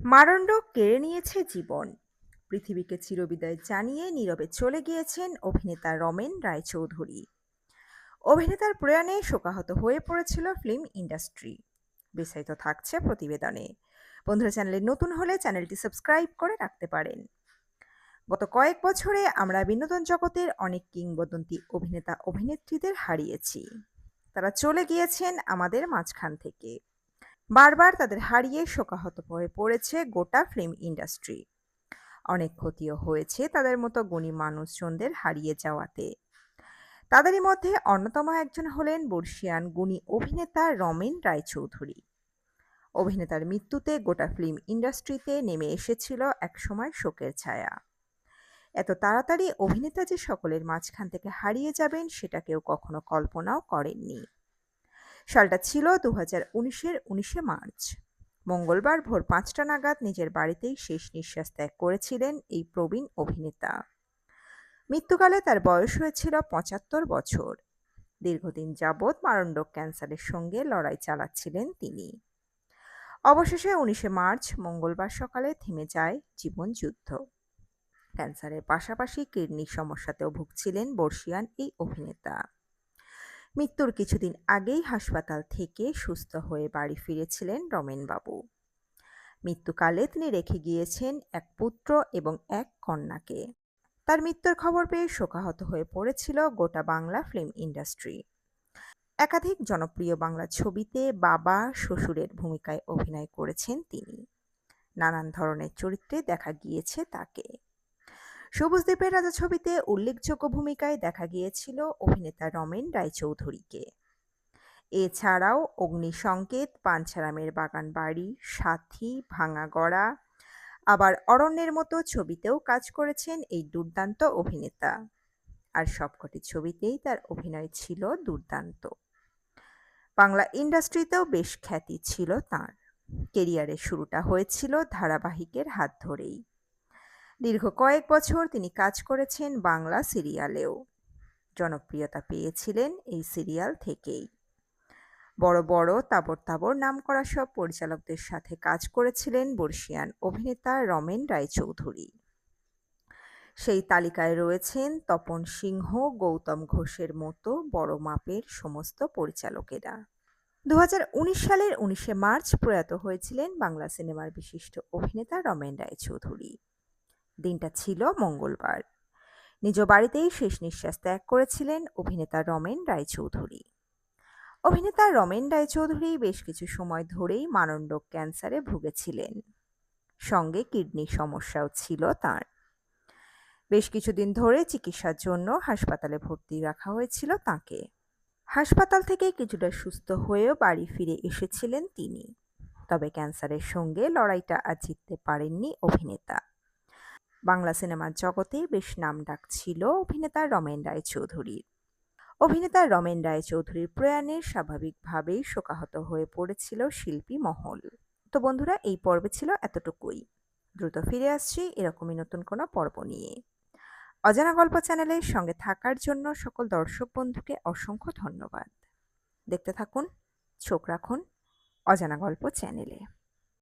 মারণ্ড কেড়ে নিয়েছে জীবন। পৃথিবীকে চিরবিদায় জানিয়ে নীরবে চলে গিয়েছেন অভিনেতা রমেন রায়চৌধুরী। অভিনেতার প্রয়াণে শোকাহত হয়ে পড়েছিল ফিল্ম ইন্ডাস্ট্রি। বিস্তারিত থাকছে প্রতিবেদনে। বন্ধুরা, চ্যানেলে নতুন হলে চ্যানেলটি সাবস্ক্রাইব করে রাখতে পারেন। গত কয়েক বছরে আমরা বিনোদন জগতের অনেক কিংবদন্তি অভিনেতা অভিনেত্রীদের হারিয়েছি। তারা চলে গিয়েছেন আমাদের মাঝখান থেকে। বারবার তাদের হারিয়ে শোকাহত হয়ে পড়েছে গোটা ফিল্ম ইন্ডাস্ট্রি। অনেক ক্ষতিও হয়েছে তাদের মতো গুণী মানুষজনদের হারিয়ে যাওয়াতে। তাদেরই মধ্যে অন্যতম একজন হলেন বর্ষিয়ান গুণী অভিনেতা রমেন রায়চৌধুরী। অভিনেতার মৃত্যুতে গোটা ফিল্ম ইন্ডাস্ট্রিতে নেমে এসেছিল একসময় শোকের ছায়া। এত তাড়াতাড়ি অভিনেতা যে সকলের মাঝখান থেকে হারিয়ে যাবেন সেটা কেউ কখনো কল্পনাও করেননি। সালটা ছিল দু হাজার উনিশের উনিশে মার্চ। মঙ্গলবার ভোর পাঁচটা নাগাদ নিজের বাড়িতেই শেষ নিঃশ্বাস ত্যাগ করেছিলেন এই প্রবীণ অভিনেতা। মৃত্যুকালে তার বয়স হয়েছিল পঁচাত্তর বছর। দীর্ঘদিন যাবৎ মারণ্ডক ক্যান্সারের সঙ্গে লড়াই চালাচ্ছিলেন তিনি। অবশেষে উনিশে মার্চ, মঙ্গলবার সকালে থেমে যায় জীবন যুদ্ধ। ক্যান্সারের পাশাপাশি কিডনির সমস্যাতেও ভুগছিলেন বর্ষিয়ান এই অভিনেতা। মৃত্যুর কিছুদিন আগেই হাসপাতাল থেকে সুস্থ হয়ে বাড়ি ফিরেছিলেন রমেনবাবু। মৃত্যুকালে তিনি রেখে গিয়েছেন এক পুত্র এবং এক কন্যাকে। তার মৃত্যুর খবর পেয়ে শোকাহত হয়ে পড়েছিল গোটা বাংলা ফিল্ম ইন্ডাস্ট্রি। একাধিক জনপ্রিয় বাংলা ছবিতে বাবা, শ্বশুরের ভূমিকায় অভিনয় করেছেন তিনি। নানান ধরনের চরিত্রে দেখা গিয়েছে তাকে। সবুজ দ্বীপের রাজা ছবিতে উল্লেখযোগ্য ভূমিকায় দেখা গিয়েছিল অভিনেতা রমেন রায়চৌধুরীকে। এছাড়াও অগ্নিসংকেত পাঞ্ছারামের বাগান বাড়ি সাথী ভাঙাগড়া আবার অরণ্যের মতো ছবিতেও কাজ করেছেন এই দুর্দান্ত অভিনেতা। আর সবকটি ছবিতেই তার অভিনয় ছিল দুর্দান্ত। বাংলা ইন্ডাস্ট্রিতেও বেশ খ্যাতি ছিল তাঁর। কেরিয়ারের শুরুটা হয়েছিল ধারাবাহিকের হাত ধরেই। দীর্ঘ কয়েক বছর তিনি কাজ করেছেন বাংলা সিরিয়ালেও। জনপ্রিয়তা পেয়েছিলেন এই সিরিয়াল থেকেই। বড় বড় তাবর তাবর নাম করা সব পরিচালকদের সাথে কাজ করেছিলেন বর্ষিয়ান অভিনেতা রমেন রায়চৌধুরী। সেই তালিকায় রয়েছেন তপন সিংহ, গৌতম ঘোষের মতো বড় মাপের সমস্ত পরিচালকেরা। দু হাজার উনিশ সালের উনিশে মার্চ প্রয়াত হয়েছিলেন বাংলা সিনেমার বিশিষ্ট অভিনেতা রমেন রায়চৌধুরী। দিনটা ছিল মঙ্গলবার। নিজ বাড়িতেই শেষ নিঃশ্বাস ত্যাগ করেছিলেন অভিনেতা রমেন রায়চৌধুরী। অভিনেতা রমেন রায়চৌধুরী বেশ কিছু সময় ধরেই মানণ্ডক ক্যান্সারে ভুগেছিলেন। সঙ্গে কিডনির সমস্যাও ছিল তার। বেশ কিছুদিন ধরে চিকিৎসার জন্য হাসপাতালে ভর্তি রাখা হয়েছিল তাকে। হাসপাতাল থেকে কিছুটা সুস্থ হয়েও বাড়ি ফিরে এসেছিলেন তিনি। তবে ক্যান্সারের সঙ্গে লড়াইটা আর জিততে পারেননি অভিনেতা। বাংলা সিনেমার জগতে বেশ নাম ডাক ছিল অভিনেতা রমেন রায়চৌধুরীর অভিনেতা রমেন রায়চৌধুরীর প্রয়াণে স্বাভাবিকভাবেই শোকাহত হয়ে পড়েছিল শিল্পী মহল। তো বন্ধুরা, এই পর্বে ছিল এতটুকুই। দ্রুত ফিরে আসছি এরকমই নতুন কোনো পর্ব নিয়ে। অজানা গল্প চ্যানেলের সঙ্গে থাকার জন্য সকল দর্শক বন্ধুকে অসংখ্য ধন্যবাদ। দেখতে থাকুন, চোখ রাখুন অজানা গল্প চ্যানেলে।